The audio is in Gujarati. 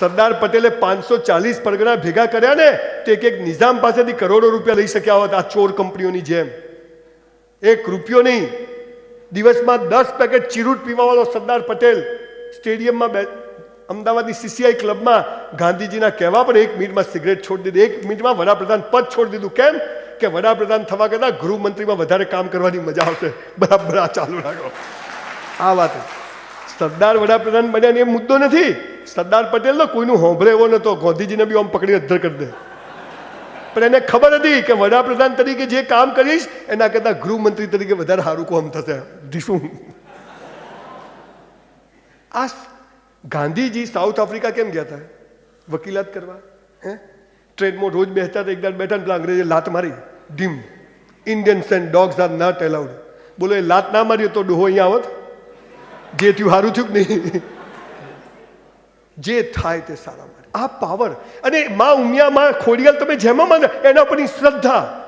સરદાર પટેલે પાંચસો ચાલીસ પરગણા ભેગા કર્યા ને, તો એક એક નિઝામ પાસેથી કરોડો રૂપિયા લઈ શક્યા હોત આ ચોર કંપનીઓની જેમ. એક રૂપિયો નહીં. દિવસમાં દસ પેકેટ ચીરૂટ પીવાવાળો સરદાર પટેલ સ્ટેડિયમમાં બે અમદાવાદની સીસીઆઈ ક્લબમાં ગાંધીજીના કહેવા પર એક મિનિટમાં સિગરેટ છોડી દીધી. એક મિનિટમાં વડાપ્રધાન પદ છોડી દીધું. કેમ? કે વડાપ્રધાન થવા કરતાં ગૃહમંત્રીમાં વધારે કામ કરવાની મજા આવશે. બરાબર આ ચાલુ રાખો. આ વાત. સરદાર વડાપ્રધાન બન્યા એ મુદ્દો નથી. સરદાર પટેલ તો કોઈનું હોંભળે એવો નતો ગાંધીજીને બી આમ પકડીને અધ્ધર કરી દે. પણ એને ખબર હતી કે વડાપ્રધાન તરીકે જે કામ કરીશ, એના કરતાં ગૃહમંત્રી તરીકે વધારે સારું કોમ થશે. શું આ ગાંધીજી સાઉથ આફ્રિકા કેમ ગયા હતા વકીલાત કરવા? હે? ટ્રેનમાં રોજ બેસતા હતા એકદમ બેઠા પેલા અંગ્રેજે લાત મારી. Dim. Indians and dogs are not allowed. બોલો, એ લાત ના મારી તો ડોહો અહીંયા આવત? જે થયું સારું થયું નહીં? જે થાય તે સારા માટે. આ પાવર. અને મા ઉમિયા માં ખોડિયાલ તમે જેમાં માને, એના પરની શ્રદ્ધા.